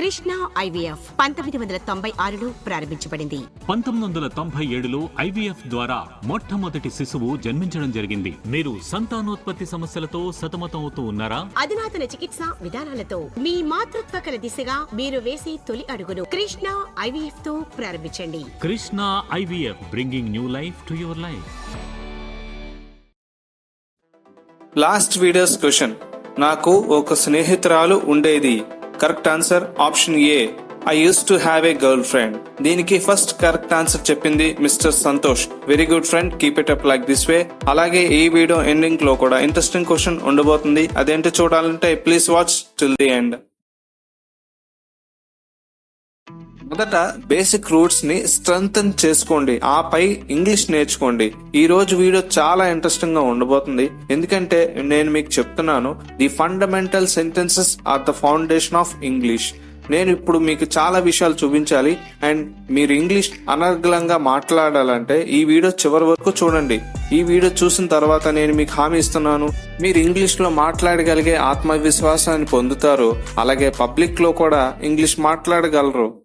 Krishna IVF పంతొమ్మిది వందల తొంభై ఆరులో ప్రారంభించబడింది. పంతొమ్మిది వందల తొంభై ఏడులో ఐవీఎఫ్ ద్వారా మొట్టమొదటి శిశువు జన్మించడం జరిగింది. మీరు సంతానోత్పత్తి సమస్యలతో సతమతమవుతూ ఉన్నారా? అధునాతన చికిత్స విధానాలతో మీ మాతృత్వ కల దిశగా మీరు వేసే తొలి అడుగును కృష్ణ ఐవీఎఫ్తో ప్రారంభించండి. Krishna IVF bringing new life to your life last videos question నాకు ఒక స్నేహితురాలు ఉండేది. Correct answer option A. I use to have a girl friend దీనికి ఫస్ట్ కరెక్ట్ ఆన్సర్ చెప్పింది Mr Santosh. Very good friend keep it up like this way అలాగే ఈ video ఎండింగ్లో కూడా ఇంట్రెస్టింగ్ క్వశ్చన్ ఉండబోతుంది. అదేంటో చూడాలంటే please watch till the end మొదట బేసిక్ రూట్స్ని స్ట్రెంగ్ చేసుకోండి. ఆపై ఇంగ్లీష్ నేర్చుకోండి. ఈ రోజు వీడియో చాలా ఇంట్రెస్టింగ్గా ఉండబోతుంది. ఎందుకంటే నేను మీకు చెప్తున్నాను the fundamental sentences are the foundation of English నేను ఇప్పుడు మీకు చాలా విషయాలు చూపించాలి. అండ్ మీరు ఇంగ్లీష్ అనర్గలంగా మాట్లాడాలంటే ఈ వీడియో చివరి వరకు చూడండి. ఈ వీడియో చూసిన తర్వాత నేను మీకు హామీ ఇస్తున్నాను. మీరు ఇంగ్లీష్లో మాట్లాడగలిగే ఆత్మవిశ్వాసాన్ని పొందుతారు. అలాగే పబ్లిక్లో కూడా ఇంగ్లీష్ మాట్లాడగలరు.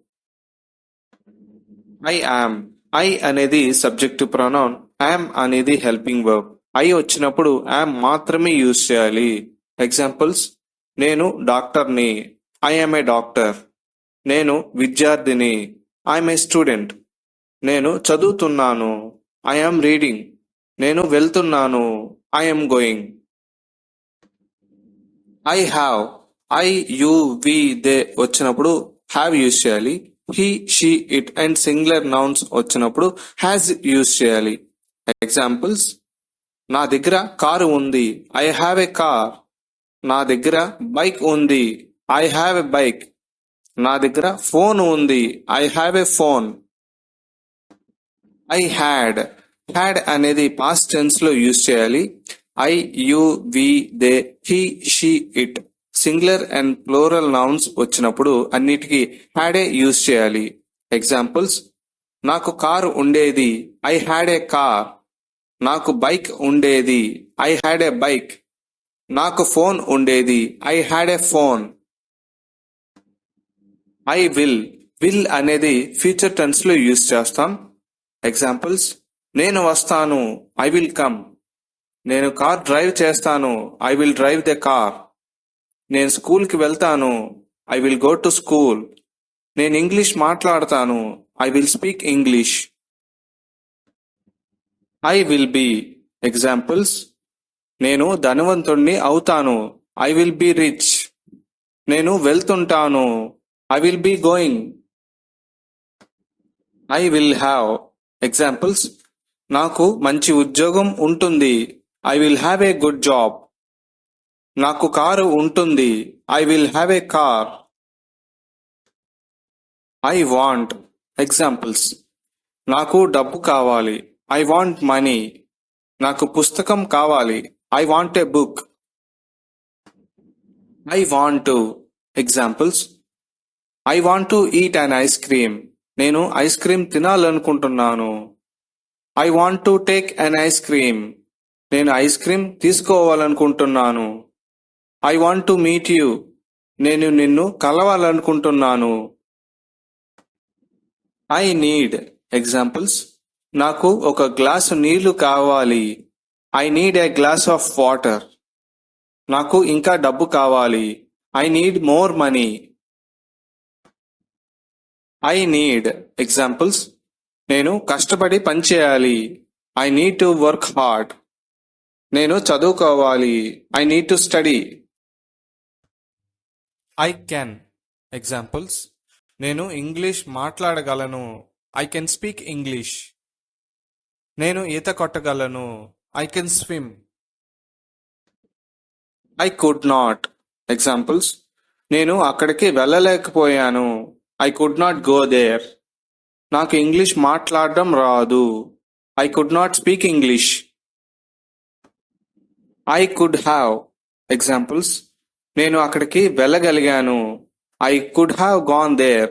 ఐ ఆమ్ ఐ అనేది సబ్జెక్టివ్ ప్రొనౌన్ యామ్ అనేది హెల్పింగ్ వర్బ్ ఐ వచ్చినప్పుడు యామ్ మాత్రమే యూజ్ చేయాలి. ఎగ్జాంపుల్స్ నేను డాక్టర్ని ఐఎమ్ ఏ డాక్టర్ నేను విద్యార్థిని. ఐఎమ్ ఏ స్టూడెంట్ నేను చదువుతున్నాను. ఐఎమ్ రీడింగ్ నేను వెళ్తున్నాను. I'm going I have I you we they వచ్చినప్పుడు హ్యావ్ యూజ్ చేయాలి. He she it and singular nouns వచ్చినప్పుడు హ్యాజ్ యూజ్ చేయాలి. ఎగ్జాంపుల్స్ నా దగ్గర కారు ఉంది. ఐ హ్యావ్ ఎ కార్ నా దగ్గర బైక్ ఉంది. ఐ హ్యావ్ ఎ బైక్ నా దగ్గర ఫోన్ ఉంది. I have a phone I had had అనేది పాస్ట్ టెన్స్లో యూజ్ చేయాలి. I you we they he she it singular and plural nouns వచ్చినప్పుడు అన్నిటికీ హ్యాడే యూజ్ చేయాలి. ఎగ్జాంపుల్స్ నాకు కారు ఉండేది ఐ హ్యాడ్ ఏ కార్ నాకు బైక్ ఉండేది ఐ హ్యాడ్ ఏ బైక్ నాకు ఫోన్ ఉండేది I had a phone I will will అనేది ఫ్యూచర్ టెన్స్లో యూజ్ చేస్తాం. ఎగ్జాంపుల్స్ నేను వస్తాను ఐ విల్ కమ్ నేను కార్ డ్రైవ్ చేస్తాను I will drive the car నేను స్కూల్కి వెళ్తాను I will go to school. నేను ఇంగ్లీష్ మాట్లాడతాను I will speak English. I will be examples నేను ధనవంతుణ్ణి అవుతాను ఐ విల్ బి రిచ్ నేను వెళ్తుంటాను I will be going I will have examples నాకు మంచి ఉద్యోగం ఉంటుంది I will have a good job నాకు కారు ఉంటుంది. I will have a car I want examples నాకు డబ్బు కావాలి. ఐ వాంట్ మనీ నాకు పుస్తకం కావాలి. I want a book I want to examples I want to eat an ice cream నేను ice cream తినాలనుకుంటున్నాను. I want to take an ice cream నేను ice cream తీసుకోవాలనుకుంటున్నాను. I want to meet you నేను నిన్ను కలవాలనుకుంటున్నాను. I need examples నాకు ఒక glass నీళ్ళు కావాలి. I need a glass of water నాకు ఇంకా డబ్బు కావాలి. I need more money I need examples నేను కష్టపడి పనిచేయాలి I need to work hard నేను చదువుకోవాలి. I need to study I can examples నేను ఇంగ్లీష్ మాట్లాడగలను. ఐ కెన్ స్పీక్ ఇంగ్లీష్ నేను ఈత కొట్టగలను. I can swim I could not examples నేను అక్కడికి వెళ్ళలేకపోయాను. I could not go there నాకు ఇంగ్లీష్ మాట్లాడడం రాదు. I could not speak English I could have examples నేను అక్కడికి వెళ్ళగలిగాను. I could have gone there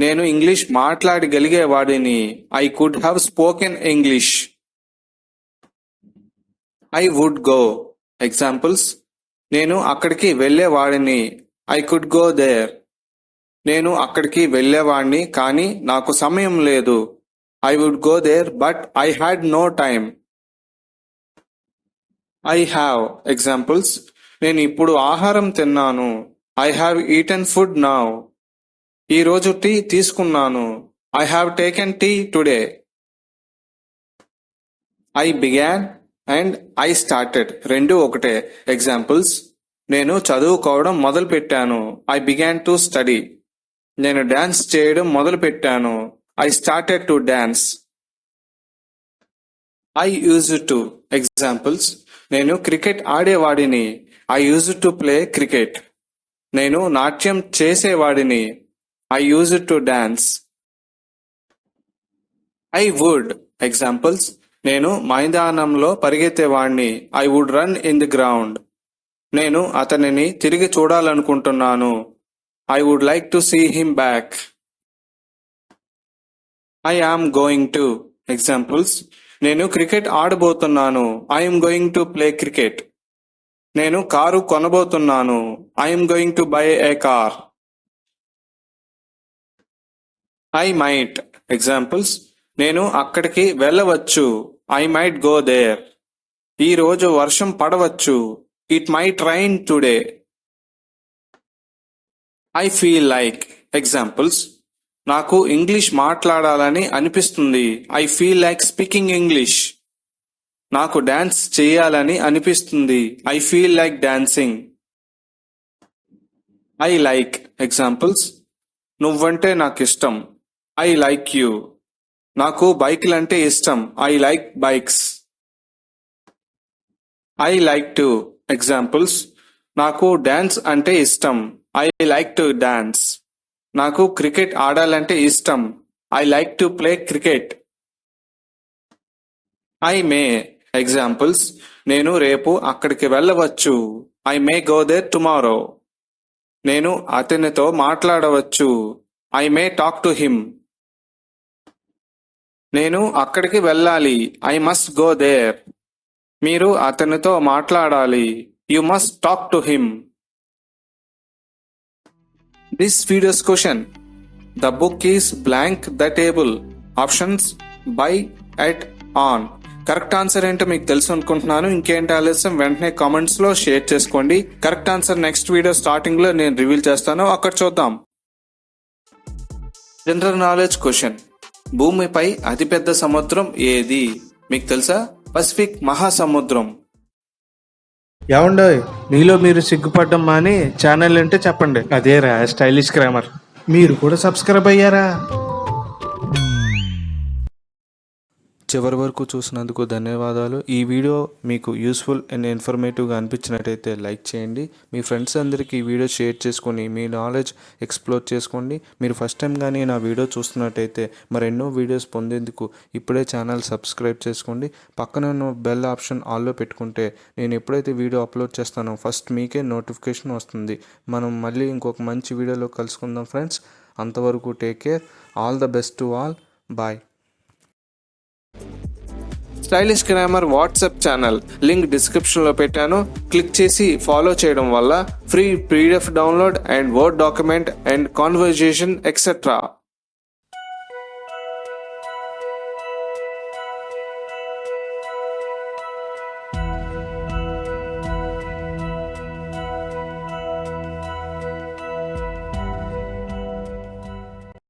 నేను English మాట్లాడగలిగేవాడిని. I could have spoken English I would go examples నేను అక్కడికి వెళ్ళేవాడిని. ఐ కుడ్ గో దేర్ నేను అక్కడికి వెళ్ళేవాడిని కానీ నాకు సమయం లేదు. I would go there but I had no time I have examples నేను ఇప్పుడు ఆహారం తిన్నాను. I have eaten food now ఈరోజు టీ తీసుకున్నాను. I have taken tea today I began and I started రెండు ఒకటే. ఎగ్జాంపుల్స్ నేను చదువుకోవడం మొదలు పెట్టాను ఐ బిగాన్ టు స్టడీ నేను డాన్స్ చేయడం మొదలు పెట్టాను I started to dance I use to examples నేను క్రికెట్ ఆడేవాడిని. I use to play cricket నేను నాట్యం చేసేవాడిని. I use to dance I would examples నేను మైదానంలో పరిగెత్తేవాడిని I would run in the ground నేను అతనిని తిరిగి చూడాలనుకుంటున్నాను. I would like to see him back I am going to examples నేను cricket ఆడబోతున్నాను. I'm going to play cricket నేను car కొనబోతున్నాను. I'm going to buy a car I might examples నేను అక్కడికి వెళ్ళవచ్చు. I might go there ఈ రోజు వర్షం పడవచ్చు. It might rain today I feel like examples నాకు ఇంగ్లీష్ మాట్లాడాలని అనిపిస్తుంది. I feel like speaking English నాకు డాన్స్ చేయాలని అనిపిస్తుంది. I feel like dancing I like examples నువ్వంటే నాకు ఇష్టం ఐ లైక్ యూ నాకు బైక్లంటే ఇష్టం. I like bikes I like to examples నాకు డాన్స్ అంటే ఇష్టం. ఐ లైక్ టు డాన్స్ నాకు క్రికెట్ ఆడాలంటే ఇష్టం. I like to play cricket I may examples నేను రేపు అక్కడికి వెళ్ళవచ్చు. I may go there tomorrow నేను అతనితో మాట్లాడవచ్చు. I may talk to him నేను అక్కడికి వెళ్ళాలి. ఐ మస్ట్ గో దేర్ మీరు అతనితో మాట్లాడాలి. You must talk to him this videos question the book is blank the table options by at on correct answer ఏంటో మీకు తెలుసు అనుకుంటున్నాను. ఇంకేంటి ఆలస్యం? వెంటనే కామెంట్స్లో షేర్ చేసుకోండి. కరెక్ట్ ఆన్సర్ నెక్స్ట్ వీడియో స్టార్టింగ్లో నేను రివీల్ చేస్తాను. అక్కడ చూద్దాం. జనరల్ నాలెడ్జ్ క్వశ్చన్ భూమిపై అతిపెద్ద సముద్రం ఏది? మీకు తెలుసా? పసిఫిక్ మహాసముద్రం. ఏమండో మీలో మీరు సిగ్గుపడ్డం మాని ఛానల్ అంటే చెప్పండి. అదేరా స్టైలిష్ గ్రామర్ మీరు కూడా సబ్స్క్రైబ్ అయ్యారా? చివరి వరకు చూసినందుకు ధన్యవాదాలు. ఈ వీడియో మీకు యూస్ఫుల్ అండ్ ఇన్ఫర్మేటివ్గా అనిపించినట్టయితే లైక్ చేయండి. మీ ఫ్రెండ్స్ అందరికీ ఈ వీడియో షేర్ చేసుకొని మీ నాలెడ్జ్ ఎక్స్ప్లోర్ చేసుకోండి. మీరు ఫస్ట్ టైం కానీ నా వీడియో చూస్తున్నట్టయితే మరెన్నో వీడియోస్ పొందేందుకు ఇప్పుడే ఛానల్ సబ్స్క్రైబ్ చేసుకోండి. పక్కన ఉన్న బెల్ ఆప్షన్ ఆల్లో పెట్టుకుంటే నేను ఎప్పుడైతే వీడియో అప్లోడ్ చేస్తానో ఫస్ట్ మీకే నోటిఫికేషన్ వస్తుంది. మనం మళ్ళీ ఇంకొక మంచి వీడియోలో కలుసుకుందాం ఫ్రెండ్స్ అంతవరకు take care all the best to all bye stylish grammar WhatsApp channel link డిస్క్రిప్షన్లో పెట్టాను. క్లిక్ చేసి ఫాలో చేయడం వల్ల free PDF download and word document and conversation etcetera